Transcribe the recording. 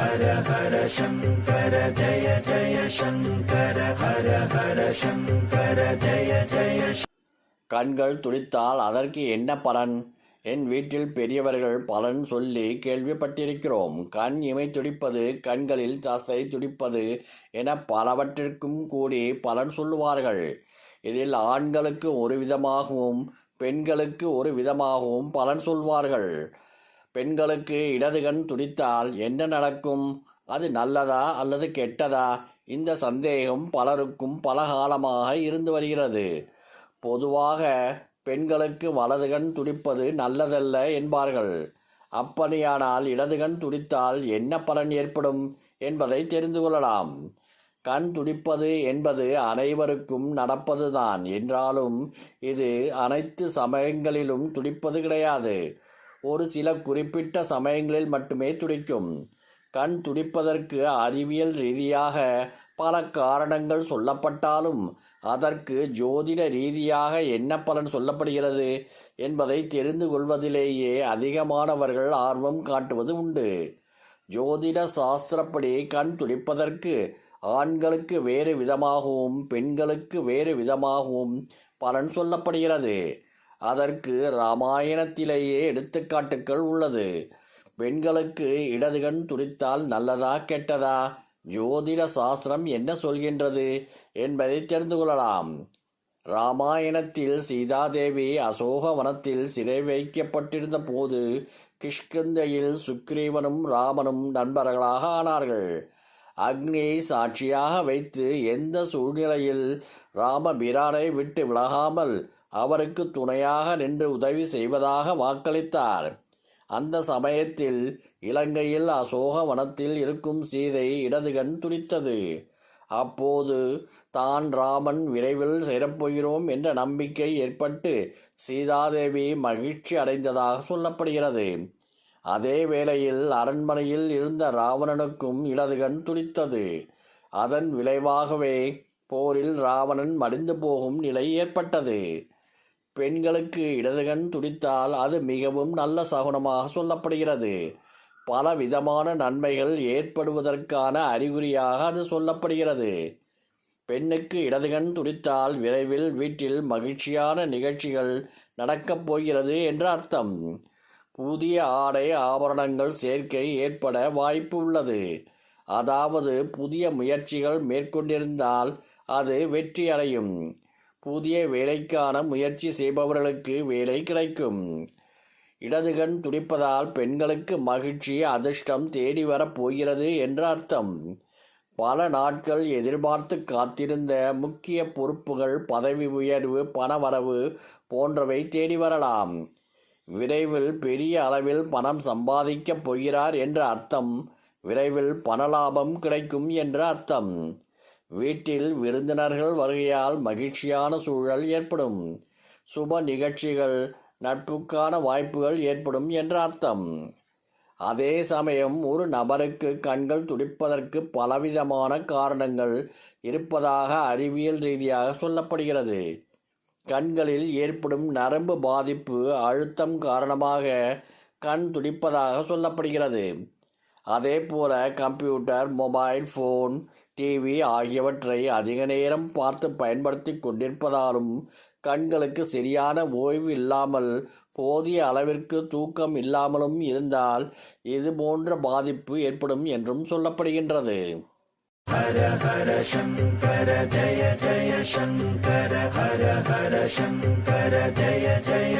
ஹர ஹர சங்கர ஜய ஜய சங்கர ஹர ஹர சங்கர ஜய ஜய கண்கள் துடித்தால் அதற்கு என்ன பலன்? என் வீட்டில் பெரியவர்கள் பலன் சொல்லி கேள்விப்பட்டிருக்கிறோம். கண் இமை துடிப்பது கண்களில் தசை துடிப்பது என பலவற்றிற்கும் கூடி பலன் சொல்லுவார்கள். இதில் ஆண்களுக்கு ஒரு விதமாகவும் பெண்களுக்கு ஒரு விதமாகவும் பலன் சொல்வார்கள். பெண்களுக்கு இடது கண் துடித்தால் என்ன நடக்கும்? அது நல்லதா அல்லது கெட்டதா? இந்த சந்தேகம் பலருக்கும் பல காலமாக இருந்து வருகிறது. பொதுவாக பெண்களுக்கு வலது கண் துடிப்பது நல்லதல்ல என்பார்கள். அப்படியானால் இடது கண் துடித்தால் என்ன பலன் ஏற்படும் என்பதை தெரிந்து கொள்ளலாம். கண் துடிப்பது என்பது அனைவருக்கும் நடப்பதுதான். என்றாலும் இது அனைத்து சமயங்களிலும் துடிப்பது கிடையாது. ஒரு சில குறிப்பிட்ட சமயங்களில் மட்டுமே துடிக்கும். கண் துடிப்பதற்கு அறிவியல் ரீதியாக பல காரணங்கள் சொல்லப்பட்டாலும் அதற்கு ஜோதிட ரீதியாக என்ன பலன் சொல்லப்படுகிறது என்பதை தெரிந்து கொள்வதிலேயே அதிகமானவர்கள் ஆர்வம் காட்டுவது உண்டு. ஜோதிட சாஸ்திரப்படி கண் துடிப்பதற்கு ஆண்களுக்கு வேறு விதமாகவும் பெண்களுக்கு வேறு விதமாகவும் பலன் சொல்லப்படுகிறது. அதற்கு ராமாயணத்திலேயே எடுத்துக்காட்டுக்கள் உள்ளது. பெண்களுக்கு இடதுகண் துடித்தால் நல்லதா கெட்டதா? ஜோதிட சாஸ்திரம் என்ன சொல்கின்றது என்பதை தெரிந்து கொள்ளலாம். ராமாயணத்தில் சீதாதேவி அசோகவனத்தில் சிறை வைக்கப்பட்டிருந்த போது கிஷ்கந்தையில் சுக்ரீவனும் ராமனும் நண்பர்களாக ஆனார்கள். அக்னியை சாட்சியாக வைத்து எந்த சூழ்நிலையில் ராமபிரானை விட்டு விலகாமல் அவருக்கு துணையாக நின்று உதவி செய்வதாக வாக்களித்தார். அந்த சமயத்தில் இலங்கையில் அசோக வனத்தில் இருக்கும் சீதை இடதுகண் துடித்தது. அப்போது தான் ராமன் விரைவில் சேரப்போகிறோம் என்ற நம்பிக்கை ஏற்பட்டு சீதாதேவி மகிழ்ச்சி அடைந்ததாக சொல்லப்படுகிறது. அதே வேளையில் அரண்மனையில் இருந்த ராவணனுக்கும் இடதுகண் துடித்தது. அதன் விளைவாகவே போரில் ராவணன் மடிந்து போகும் நிலை ஏற்பட்டது. பெண்களுக்கு இடதுகண் துடித்தால் அது மிகவும் நல்ல சகுனமாக சொல்லப்படுகிறது. பல விதமான நன்மைகள் ஏற்படுவதற்கான அறிகுறியாக அது சொல்லப்படுகிறது. பெண்ணுக்கு இடதுகண் துடித்தால் விரைவில் வீட்டில் மகிழ்ச்சியான நிகழ்ச்சிகள் நடக்கப் போகிறது என்று அர்த்தம். புதிய ஆடை ஆபரணங்கள் சேர்க்கை ஏற்பட வாய்ப்பு உள்ளது. அதாவது புதிய முயற்சிகள் மேற்கொண்டிருந்தால் அது வெற்றி அடையும் புதிய வேலைக்கான முயற்சி செய்பவர்களுக்கு வேலை கிடைக்கும். இடதுகண் துடிப்பதால் பெண்களுக்கு மகிழ்ச்சி அதிர்ஷ்டம் தேடி வரப் போகிறது என்ற அர்த்தம். பல நாட்கள் எதிர்பார்த்து காத்திருந்த முக்கிய பொறுப்புகள் பதவி உயர்வு பணவரவு போன்றவை தேடி வரலாம். விரைவில் பெரிய அளவில் பணம் சம்பாதிக்கப் போகிறார் என்ற அர்த்தம். விரைவில் பணலாபம் கிடைக்கும் என்ற அர்த்தம். வீட்டில் விருந்தினர்கள் வருகையால் மகிழ்ச்சியான சூழல் ஏற்படும். சுப நிகழ்ச்சிகள் நட்புக்கான வாய்ப்புகள் ஏற்படும் என்ற அர்த்தம். அதே சமயம் ஒரு நபருக்கு கண்கள் துடிப்பதற்கு பலவிதமான காரணங்கள் இருப்பதாக அறிவியல் ரீதியாக சொல்லப்படுகிறது. கண்களில் ஏற்படும் நரம்பு பாதிப்பு அழுத்தம் காரணமாக கண் துடிப்பதாக சொல்லப்படுகிறது. அதே போல கம்ப்யூட்டர் மொபைல் ஃபோன் டிவி ஆகியவற்றை அதிக நேரம் பார்த்து பயன்படுத்தி கொண்டிருப்பதாலும் கண்களுக்கு சரியான ஓய்வு இல்லாமல் போதிய அளவிற்கு தூக்கம் இல்லாமலும் இருந்தால் இது போன்ற பாதிப்பு ஏற்படும் என்றும் சொல்லப்படுகின்றது. ஹர ஹர சங்கர ஜய ஜய சங்கர ஹர ஹர சங்கர ஜய ஜய